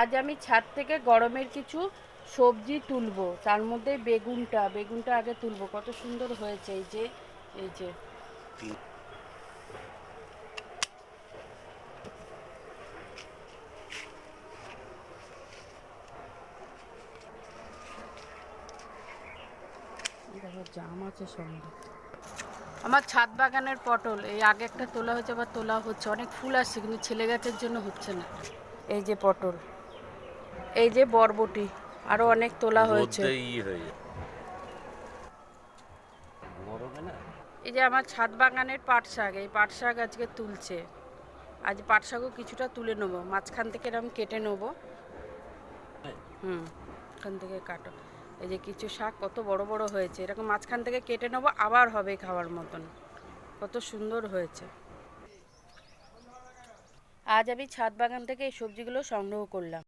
আজ আমি ছাদ থেকে গরমের কিছু সবজি তুলবো। তার মধ্যে বেগুনটা বেগুনটা আগে তুলবো। কত সুন্দর হয়েছে এই যে এই যে। জাম আছে সঙ্গে। আমার ছাদ বাগানের পটল, এই আগে একটা তোলা হয়েছে, আবার তোলা হচ্ছে। অনেক ফুল আসছে, কিন্তু ছেলে গাছের জন্য হচ্ছে না। এই যে পটল। এই যে বরবটি আরও অনেক তোলা হয়েছে। হয়ে এই যে আমার ছাদ বাগানের পাট শাক এই পাট শাক আজকে তুলছে। আজ পাট শাকও কিছুটা তুলে নেব। মাঝখান থেকে এরকম কেটে নেব। হুম এখান থেকে কাটো। এই যে কিছু শাক কত বড় বড় হয়েছে এরকম মাঝখান থেকে কেটে নেব আবার হবে খাওয়ার মতন। কত সুন্দর হয়েছে। আজ আমি ছাদ বাগান থেকে এই সবজিগুলো সংগ্রহ করলাম।